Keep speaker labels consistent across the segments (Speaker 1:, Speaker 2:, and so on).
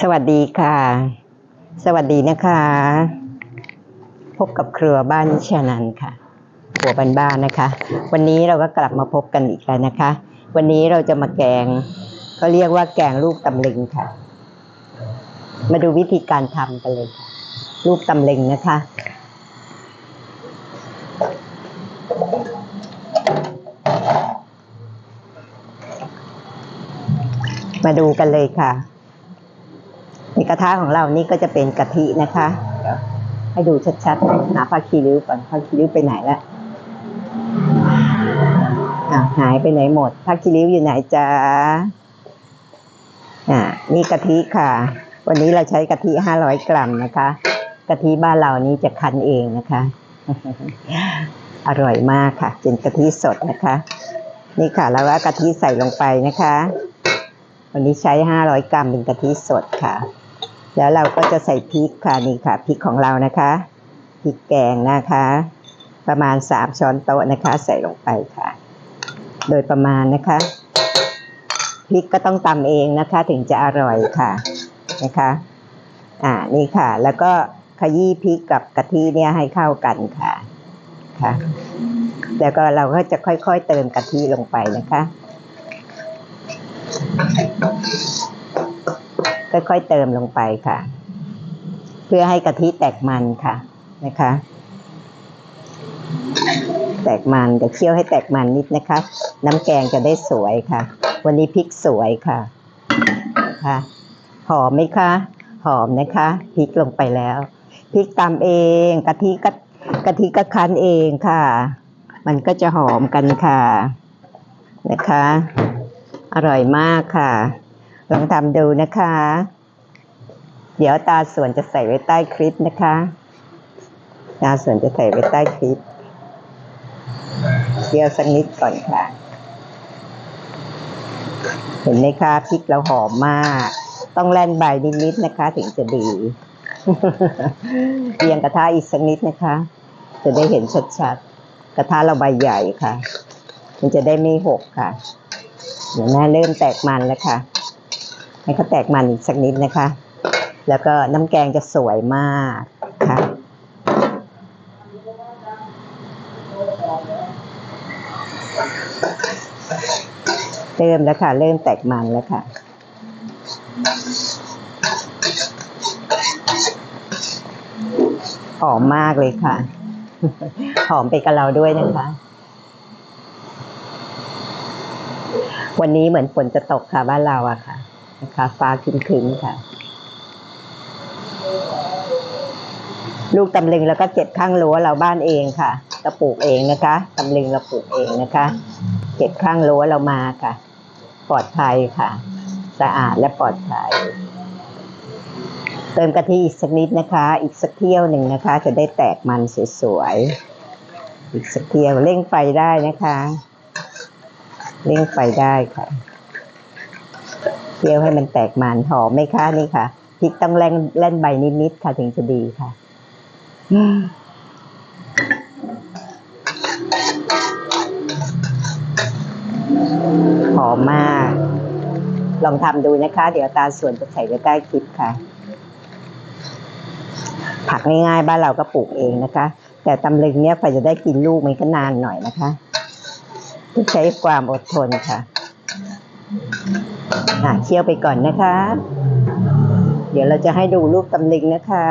Speaker 1: สวัสดีค่ะ สวัสดีนะคะ พบกับครัวบ้านชานันค่ะหัวบ้านๆนะคะ วันนี้เราก็กลับมาพบกันอีกแล้วนะคะ วันนี้เราจะมาแกงก็เรียกว่าแกงลูกตำลึงค่ะ มาดูวิธีการทำกันเลยค่ะ ลูกตำลึงนะคะ มาดูกันเลยค่ะ กระทะของเรานี่ก็จะเป็นกะทินะคะเดี๋ยวให้ดูชัดๆหาผ้าคีริ้วก่อนผ้าคีริ้วไปไหนละอะหายไปไหนหมดผ้าคีริ้วอยู่ไหนจ๊ะอ่านี่กะทิค่ะ วันนี้เราใช้กะทิห้าร้อยกรัมนะคะกะทิบ้านเรานี่จะคั้นเองนะคะ อร่อยมากค่ะเป็นกะทิสดนะคะ นี่ค่ะแล้วก็กะทิใส่ลงไปนะคะ วันนี้ใช้ห้าร้อยกรัมเป็นกะทิสดค่ะ แล้วเราก็จะใส่พริกค่ะนี่ค่ะพริกของเรานะคะพริกแกงนะคะ ประมาณสามช้อนโต๊ะนะคะ ใส่ลงไปค่ะ โดยประมาณนะคะพริกก็ต้องตำเองนะคะ ถึงจะอร่อยค่ะนะคะอ่านี่ค่ะ แล้วก็ขยี้พริกกับกะทิเนี่ยให้เข้ากันค่ะค่ะ แล้วก็เราก็จะค่อยๆเติมกะทิลงไปนะคะ ค่อยๆเติมลงไปค่ะ เพื่อให้กะทิแตกมันค่ะนะคะ แตกมันเดี๋ยวเคี่ยวให้แตกมันนิดนะคะ น้ำแกงจะได้สวยค่ะ วันนี้พริกสวยค่ะค่ะหอมไหมคะ หอมนะคะพริกลงไปแล้วพริกตำเองกะทิก็กะทิก็คั้นเองค่ะ มันก็จะหอมกันค่ะนะคะ อร่อยมากค่ะ ลองทำดูนะคะ เดี๋ยวตาส่วนจะใส่ไว้ใต้คลิปนะคะ ตาส่วนจะใส่ไว้ใต้คลิปเคี่ยวสักนิดก่อนค่ะ เห็นไหมคะพริกเราหอมมาก ต้องแล่นใบนิดๆนะคะ ถึงจะดีเรียงกระทะอีกสักนิดนะคะ จะได้เห็นชัดๆ กระทะเราใบใหญ่ค่ะ มันจะได้ไม่หกค่ะ เดี๋ยวแม่เริ่มแตกมันแล้วค่ะ ให้เขาแตกมันสักนิดนะคะ แล้วก็น้ำแกงจะสวยมากค่ะเริ่มแล้วค่ะ เริ่มแตกมันแล้วค่ะหอมมากเลยค่ะ หอมไปกับเราด้วยนะคะ วันนี้เหมือนฝนจะตกค่ะบ้านเราอะค่ะ นะคะฟ้าครึ้มๆค่ะ ลูกตำลึงแล้วก็เก็บข้างรั้วเราบ้านเองค่ะเราปลูกเองนะคะตำลึงเราปลูกเองนะคะเก็บข้างรั้วเรามาค่ะ ปลอดภัยค่ะ สะอาดและปลอดภัย เติมกะทิอีกสักนิดนะคะ อีกสักเที่ยวหนึ่งนะคะ จะได้แตกมันสวยๆอีกสักเที่ยวเร่งไฟได้นะคะ เร่งไฟได้ค่ะ เคี่ยวให้มันแตกมันหอมไหมคะนี่ค่ะพริกต้องแล่นเล่นใบนิดๆค่ะถึงจะดีค่ะหอมมาก ลองทำดูนะคะ เดี๋ยวตาส่วนจะใส่ไว้ใต้คลิปค่ะ ผักง่ายๆบ้านเราก็ปลูกเองนะคะ แต่ตำลึงเนี่ยกว่าจะได้กินลูกมันก็นานหน่อยนะคะต้องใช้ความอดทนค่ะ อะเคี่ยวไปก่อนนะคะ เดี๋ยวเราจะให้ดูลูกตำลึงนะคะ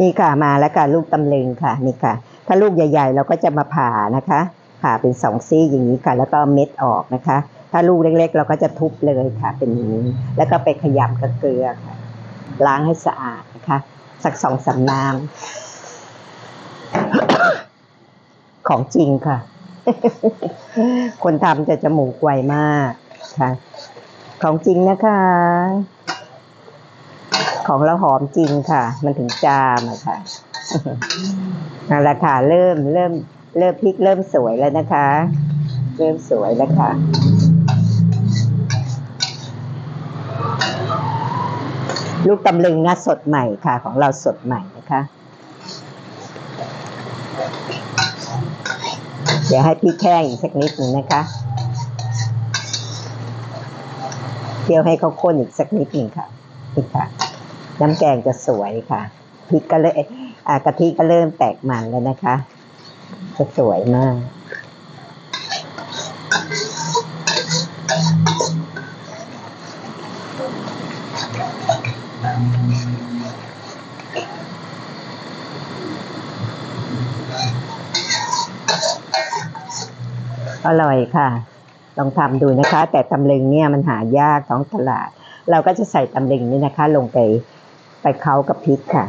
Speaker 1: นี่ค่ะมาแล้วค่ะลูกตำลึงค่ะนี่ค่ะ ถ้าลูกใหญ่ ๆ เราก็จะมาผ่านะคะ ผ่าเป็นสองซี่อย่างนี้ค่ะ แล้วก็เอาเม็ดออกนะคะ ถ้าลูกเล็กๆ เราก็จะทุบเลยค่ะ เป็นอย่างนี้ แล้วก็ไปขยำกับเกลือค่ะ ล้างให้สะอาดนะคะ สักสองสามน้ำของจริงค่ะ คนทำจะจมูกไวมากค่ะ ของจริงนะคะ ของเราหอมจริงค่ะ มันถึงจามอะค่ะนั่นแหละค่ะ เริ่มเริ่มเริ่มพริกเริ่มสวยแล้วนะคะ เริ่มสวยแล้วค่ะ ลูกตำลึงนะสดใหม่ค่ะ ของเราสดใหม่นะคะ เดี๋ยวให้พี่แค่อีกสักนิดหนึ่งนะคะเคี่ยวให้เขาข้นอีกสักนิดหนึ่งค่ะนี่ค่ะ น้ำแกงจะสวยค่ะพริกก็เลยกะทิก็เริ่มแตกมันแล้วนะคะ จะสวยมาก อร่อยค่ะ ลองทำดูนะคะ แต่ตำลึงเนี่ยมันหายากท้องตลาด เราก็จะใส่ตำลึงนี่นะคะ ลงไปไปเค้ากับพริกค่ะ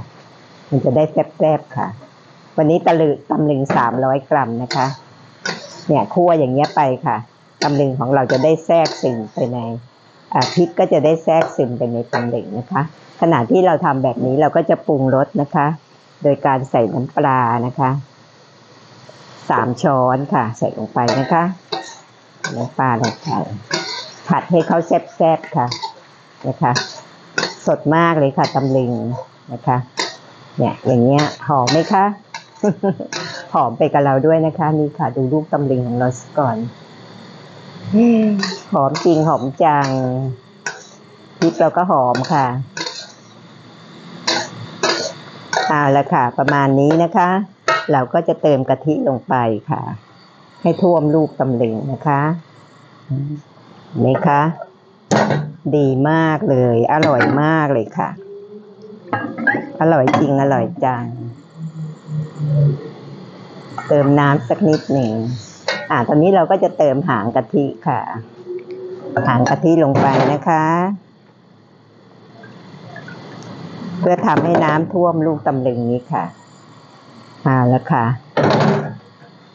Speaker 1: มันจะได้แซ่บๆค่ะ วันนี้ตะลึงตำลึงสามร้อยกรัมนะคะ เนี่ยคั่วอย่างเงี้ยไปค่ะตำลึงของเราจะได้แทรกซึมไปใน พริกก็จะได้แทรกซึมไปในตำลึงนะคะ ขณะที่เราทำแบบนี้เราก็จะปรุงรสนะคะ โดยการใส่น้ำปลานะคะสามช้อนค่ะ ใส่ลงไปนะคะน้ำปลาลงไปผัดให้เขาแซ่บๆค่ะนะคะ สดมากเลยค่ะตำลึงนะคะ เนี่ยอย่างเงี้ยหอมไหมคะหอมไปกับเราด้วยนะคะนี่ค่ะ ดูลูกตำลึงของเราสก่อน หอมจริงหอมจังพริกเราก็หอมค่ะเอาละค่ะ ประมาณนี้นะคะ เราก็จะเติมกะทิลงไปค่ะ ให้ท่วมลูกตำลึงนะคะเห็นไหมคะดีมากเลย อร่อยมากเลยค่ะ อร่อยจริงอร่อยจัง เติมน้ำสักนิดหนึ่ง อ่าตอนนี้เราก็จะเติมหางกะทิค่ะ หางกะทิลงไปนะคะ เพื่อทำให้น้ำท่วมลูกตำลึงนี้ค่ะอ่าแล้วค่ะ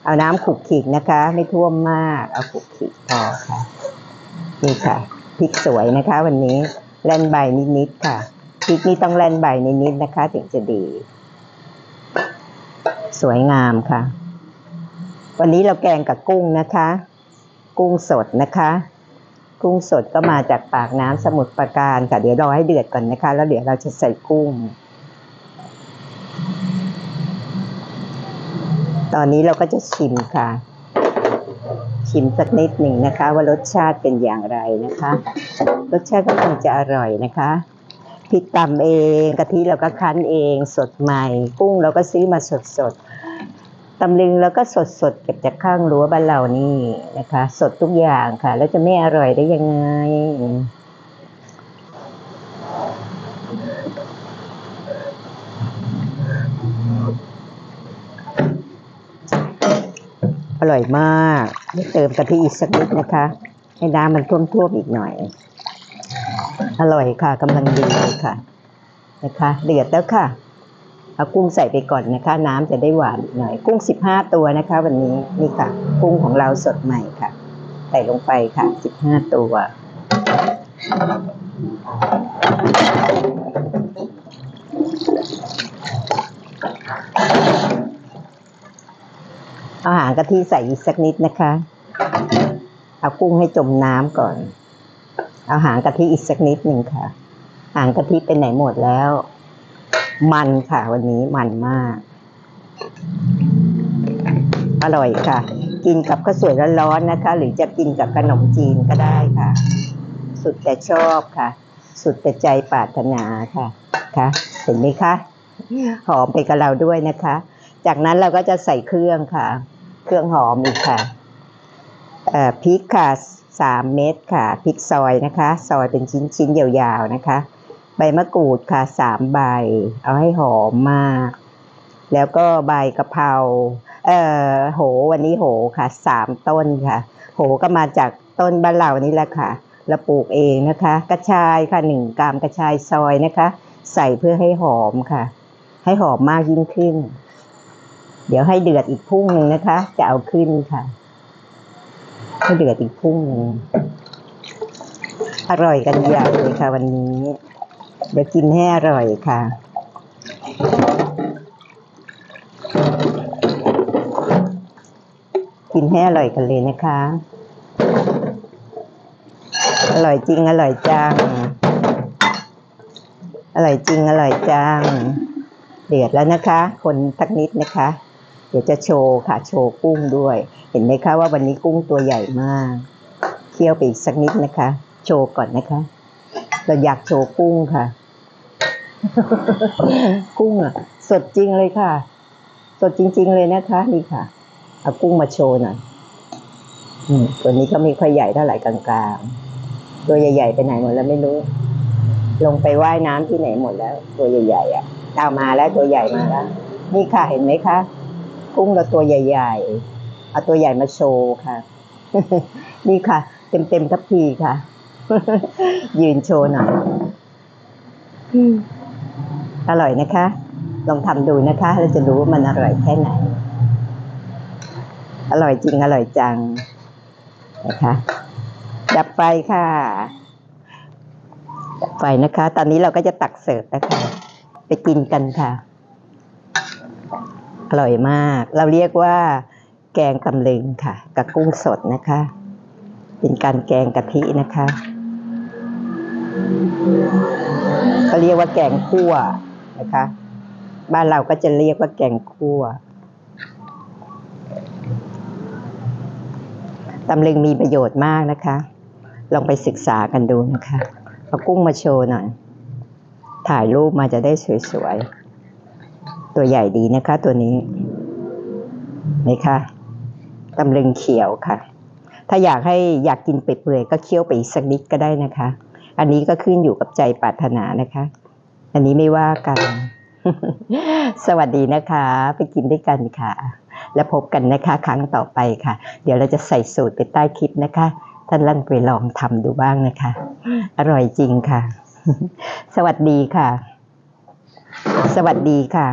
Speaker 1: เอาน้ำขุกขิกนะคะ ไม่ท่วมมาก เอาขุกขิกพอค่ะนี่ค่ะพริกสวยนะคะ วันนี้แล่นใบนิดๆค่ะพริกนี่ต้องแล่นใบนิดๆนะคะ ถึงจะดี สวยงามค่ะ วันนี้เราแกงกับกุ้งนะคะ กุ้งสดนะคะ กุ้งสดก็มาจากปากน้ำสมุทรปราการค่ะ เดี๋ยวรอให้เดือดก่อนนะคะ แล้วเดี๋ยวเราจะใส่กุ้ง ตอนนี้เราก็จะชิมค่ะ ชิมสักนิดหนึ่งนะคะ ว่ารสชาติเป็นอย่างไรนะคะ รสชาติก็คงจะอร่อยนะคะพริกตำเองกะทิเราก็คั้นเองสดใหม่ กุ้งเราก็ซื้อมาสดสดๆ ตำลึงเราก็สดสดๆเก็บจากข้างรั้วบ้านเรานี่นะคะ สดทุกอย่างค่ะ แล้วจะไม่อร่อยได้ยังไง อร่อยมากเติมกะทิอีกสักนิดนะคะ ให้น้ำมันท่วมๆอีกหน่อย อร่อยค่ะกำลังดีเลยค่ะ นะคะ เดือดแล้วค่ะ เอากุ้งใส่ไปก่อนนะคะ น้ำจะได้หวานหน่อย กุ้งสิบห้าตัวนะคะ วันนี้นี่ค่ะ กุ้งของเราสดใหม่ค่ะ ใส่ลงไปค่ะสิบห้าตัวเอาหางกะทิใส่อีกสักนิดนะคะ เอากุ้งให้จมน้ำก่อน เอาหางกะทิอีกสักนิดหนึ่งค่ะ หางกะทิไปไหนหมดแล้ว มันค่ะ วันนี้มันมาก อร่อยค่ะ กินกับข้าวสวยร้อนๆนะคะ หรือจะกินกับขนมจีนก็ได้ค่ะ สุดแต่ชอบค่ะ สุดแต่ใจปรารถนาค่ะค่ะเห็นไหมคะหอมไปกับเราด้วยนะคะ จากนั้นเราก็จะใส่เครื่องค่ะ เครื่องหอมอีกค่ะเอ่อพริกค่ะสามเม็ดค่ะพริกซอยนะคะ ซอยเป็นชิ้นชิ้นๆยาวๆนะคะ ใบมะกรูดค่ะสามใบ เอาให้หอมมาก แล้วก็ใบกะเพราเอ่อโหวันนี้โหค่ะสามต้นค่ะ โหก็มาจากต้นบ้านเรานี่แหละค่ะเราปลูกเองนะคะ กระชายค่ะหนึ่งกรัมกระชายซอยนะคะ ใส่เพื่อให้หอมค่ะ ให้หอมมากยิ่งขึ้น เดี๋ยวให้เดือดอีกพุ่งหนึ่งนะคะ จะเอาขึ้นค่ะ ให้เดือดอีกพุ่งหนึ่งอร่อยกันใหญ่เลยค่ะวันนี้ เดี๋ยวกินให้อร่อยค่ะกินให้อร่อยกันเลยนะคะ อร่อยจริงอร่อยจังออร่อยจริงอร่อยจัง เดือดแล้วนะคะ คนสักนิดนะคะ เดี๋ยวจะโชว์ค่ะ โชว์กุ้งด้วย เห็นไหมคะว่าวันนี้กุ้งตัวใหญ่มาก เคี่ยวไปอีกสักนิดนะคะ โชว์ก่อนนะคะ เราอยากโชว์กุ้งค่ะ กุ้งอะ สดจริงเลยค่ะ สดจริง ๆ เลยนะคะ นี่ค่ะเอากุ้งมาโชว์หน่อยอืมตัวนี้ก็ไม่ค่อยใหญ่เท่าไหร่กลางๆ ตัวใหญ่ๆไปไหนหมดแล้วไม่รู้ ลงไปว่ายน้ำที่ไหนหมดแล้ว ตัวใหญ่ๆอะเอามาแล้วตัวใหญ่มาแล้ว นี่ค่ะเห็นไหมคะ กุ้งเราตัวใหญ่ ๆ เอาตัวใหญ่มาโชว์ค่ะ นี่ค่ะ เต็มๆทัพพีค่ะ ยืนโชว์หน่อย อร่อยนะคะ ลองทำดูนะคะเราจะรู้ว่ามันอร่อยแค่ไหน อร่อยจริงอร่อยจังนะคะดับไฟค่ะดับไฟนะคะ ตอนนี้เราก็จะตักเสิร์ฟนะคะ ไปกินกันค่ะ อร่อยมาก เราเรียกว่า แกงตำลึงค่ะ กับกุ้งสดนะคะ เป็นการแกงกะทินะคะเขาเรียกว่าแกงคั่ว นะคะ บ้านเราก็จะเรียกว่าแกงคั่วตำลึงมีประโยชน์มากนะคะ ลองไปศึกษากันดูนะคะเอากุ้งมาโชว์หน่อย ถ่ายรูปมาจะได้สวยๆ ตัวใหญ่ดีนะคะตัวนี้นี่ค่ะตำลึงเขียวค่ะ ถ้าอยากให้อยากกินเปื่อยๆก็เคี่ยวไปอีกสักนิดก็ได้นะคะ อันนี้ก็ขึ้นอยู่กับใจปรารถนานะคะ อันนี้ไม่ว่ากัน สวัสดีนะคะ ไปกินด้วยกันค่ะ แล้วพบกันนะคะ ครั้งต่อไปค่ะ เดี๋ยวเราจะใส่สูตรไปใต้คลิปนะคะ ท่านลั่นไปลองทำดูบ้างนะคะ อร่อยจริงค่ะ สวัสดีค่ะ สวัสดีค่ะ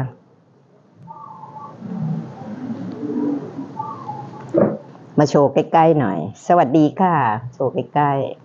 Speaker 1: มาโชว์ใกล้ๆหน่อย สวัสดีค่ะ โชว์ใกล้ๆ